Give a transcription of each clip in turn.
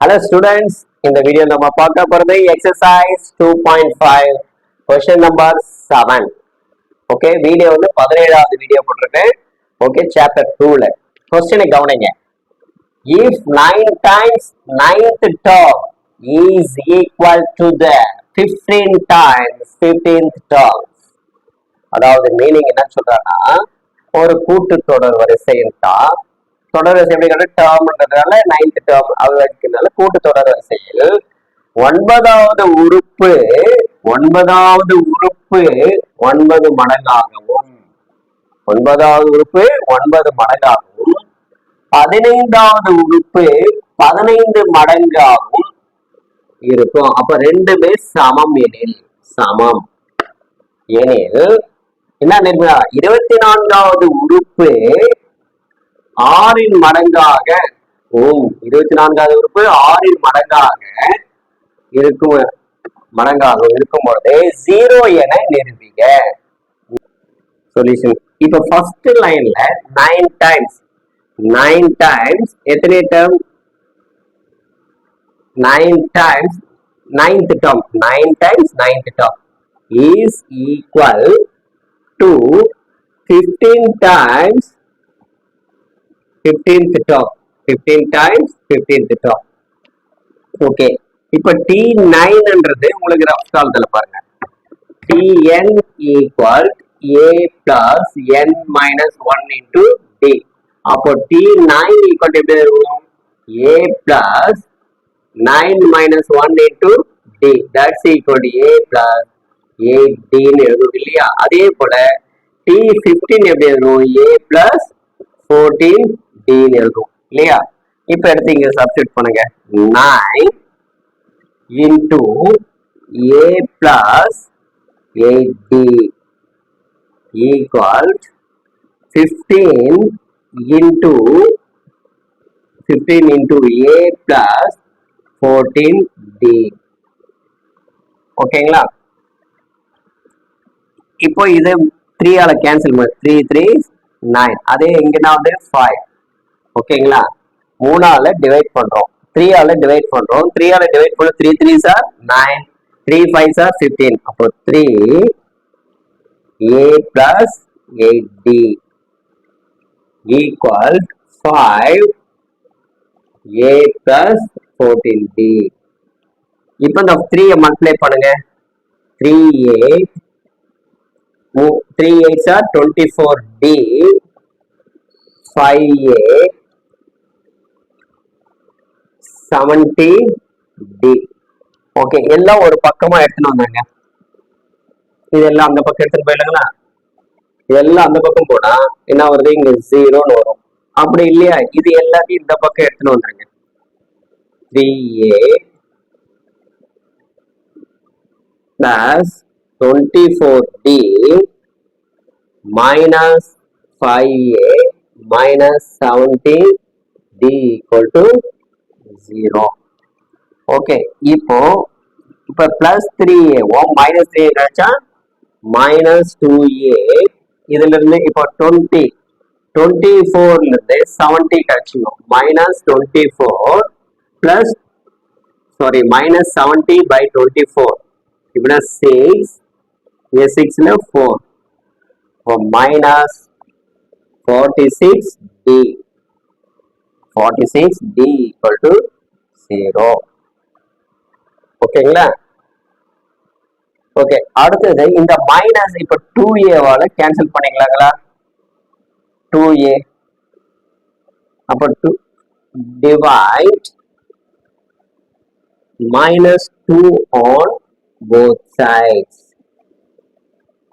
Hello students இந்த video நம்ம பார்க்க போறது exercise two point five question number seven okay video வந்து பதினேழாவது வீடியோ போட்டிருக்கேன் ஓகே சாப்டர் டூல கொஸ்டினை கவனிங்க. If nine times ninth top is equal to the fifteen times fifteenth terms அதாவது மீனிங் என்ன சொல்றாங்கன்னா ஒரு கூட்டு தொடர் வரிசைன்னு தான் தொடர் வரிசை அப்படிங்கிறது டேர்ம்ன்றதுனால நைன்த் டேர்ம் அது வைக்கிறதுனால கூட்டு தொடர் வரிசையில் ஒன்பதாவது உறுப்பு ஒன்பதாவது உறுப்பு ஒன்பது மடங்காகவும். ஒன்பதாவது உறுப்பு ஒன்பது மடங்காகவும். பதினைந்தாவது உறுப்பு பதினைந்து மடங்காகவும் இருக்கும். அப்ப ரெண்டுமே சமம் எனில் சமம் எனில் என்ன நிர்மலா இருபத்தி நான்காவது உறுப்பு ஆறின் மடங்காக ஓம் இருபத்தி நான்காவது உறுப்பு ஆறின் மடங்காக இருக்கும் மடங்காக இருக்கும் பொழுது ஜீரோ என நிரூபிக்க சொல்யூஷன் இப்ப ஃபர்ஸ்ட் லைன்ல நைன் டைம்ஸ் நைன் டைம்ஸ் எத்தனை term nine times ninth term nine times ninth term is equal to fifteen times fifteenth top fifteen times fifteenth top okay இப்போ டி நைன்ன்றது உங்களுக்கு ரஃப் காலத்தில் பாருங்க. T N equal A plus N minus one into D அப்போ T nine equal எப்படி இருக்கும்? A plus nine minus one into D that's equal A plus eight டின்னு எழுதும் இல்லையா? அதே போல டி ஃபிஃப்டீன் எப்படி எழுதணும் ஏ பிளஸ் ஃபோர்டீன் டின்னு எழுதுவோம் இல்லையா? இப்ப எடுத்து இங்க சப்ஸ்டியூட் பண்ணுங்க. Nine into A plus eight D equal fifteen into fifteen into A plus fourteen D ஓகேங்களா இப்போ இது த்ரீ த்ரீயால கேன்சல் த்ரீ த்ரீ நைன் அதே எங்கன்னா வந்து ஃபைவ் ஓகேங்களா மூணால டிவைட் பண்றோம். த்ரீ ஆல டிவைட் பண்றோம். த்ரீ ஆல டிவைட் பண்ண three three are nine three five are fifteen அப்போ three A plus eight D equal five A plus fourteen D இப்போ இந்த த்ரீயை மல்டிப்ளை பண்ணுங்க. Three eight three eight sir twenty four D five A seventy D okay எல்லாம் ஒரு பக்கமா எடுத்துன்னு வந்தாங்க. இதெல்லாம் அந்த பக்கம் எடுத்துட்டு போயிடுங்களா? இதெல்லாம் அந்த பக்கம் போனா என்ன வருது? இங்க ஜீரோன்னு வரும். அப்படி இல்லையா? இது எல்லாத்தையும் இந்த பக்கம் எடுத்துன்னு வந்துருங்க. Three A plus twenty four D minus five A minus seventy D equal to zero okay இப்போ இப்போ பிளஸ் த்ரீ ஏவும் மைனஸ் த்ரீ கிடைச்சா மைனஸ் டூ ஏ இதுல இருந்து இப்போ டுவெண்ட்டி டுவெண்ட்டி ஃபோர்ல இருந்து செவன்டி கிடைச்சிடும் minus twenty four plus sorry minus seventy by twenty four இப்படின்னா சிக்ஸ் இங்கே சிக்ஸ்ல ஃபோர் இப்போ minus forty six D forty six D equal to zero ஓகேங்களா ஓகே அடுத்தது இந்த மைனஸ் இப்ப டூ ஏவால கேன்சல் பண்ணிக்கலாங்களா? டூ ஏ அப்ப two divide minus two on both sides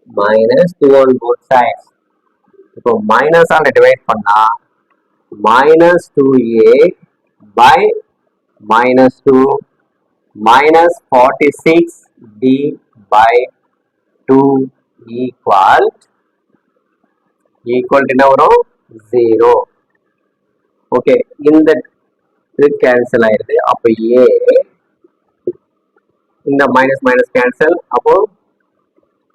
minus two on both sides இப்போ மைனஸ் ஆன டிவைட் பண்ணா minus two A by minus 2 minus 46 d by 2 equal equal to என்ன வரும் 0 ஓகே இந்த இது கேன்சல் ஆயிருது அப்போ ஏ இந்த மைனஸ் மைனஸ் கேன்சல் அப்போ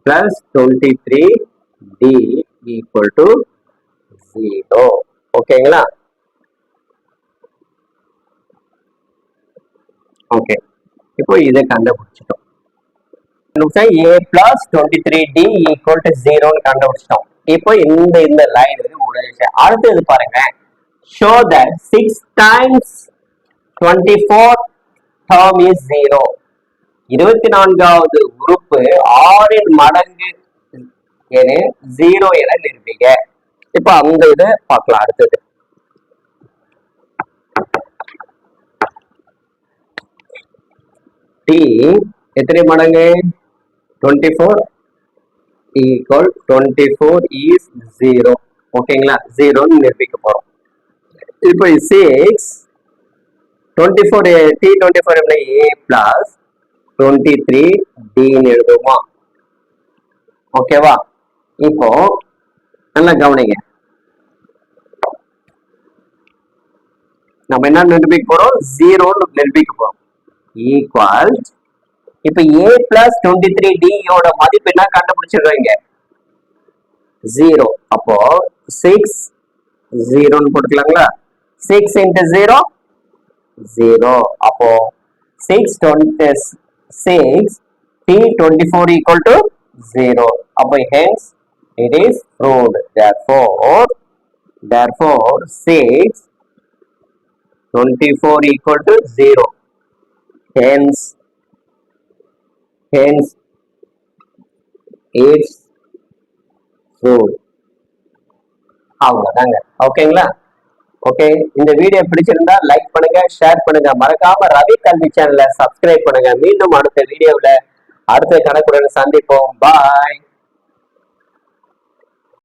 plus twenty three T equal to zero ஓகேங்களா? ஓகே. இப்போ இதை கண்டுபிடிச்சிட்டோம். A plus twenty three D equal to ஜீரோன்னு கண்டுபிடிச்சிட்டோம். இப்போ இந்த இந்த லைன் வந்து முடிஞ்சிச்சு அடுத்து இது பாருங்க. Show that six times twenty four term is zero இருபத்தி நான்காவது உறுப்பு ஆறின் மடங்கு என ஜீரோ என நிரூபிக்க இப்போ அந்த இதை பார்க்கலாம் அடுத்தது. டி எத்தனை மடங்கு? Twenty four equal twenty four is zero ஓகேங்களா ஜீரோன்னு நிரூபிக்க போறோம். இப்போ six twenty four T twenty four என்ன ஏ பிளஸ் டுவெண்ட்டி த்ரீ டின்னு எழுதுவோமா? ஓகேவா இப்போ நல்லா கவனிங்க. நம்ம என்ன நிரூபிக்க போறோம்? ஜீரோன்னு நிரூபிக்க போறோம். ஈக்குவல் இப்ப ஏ பிளஸ் டுவெண்ட்டி த்ரீ டியோட மதிப்பு என்ன கண்டுபிடிச்சிருக்கீங்க? ஜீரோ அப்போ சிக்ஸ் ஜீரோன்னு போட்டுக்கலாங்களா சிக்ஸ் இன்ட்டு ஜீரோ ஜீரோ அப்போ six twenty six T twenty four equal to zero அப்போ hence it is proved therefore therefore 6 24 equal to 0 hence hence it's true அவ்வளவுதாங்க. ஓகேங்களா? ஓகே? இந்த வீடியோ பிடிச்சிருந்தா லைக் பண்ணுங்க ஷேர் பண்ணுங்க. மறக்காம ரவி கல்வி சேனலை சப்ஸ்கிரைப் பண்ணுங்க. மீண்டும் அடுத்த வீடியோவில் அடுத்த கணக்குடன் சந்திப்போம். பாய்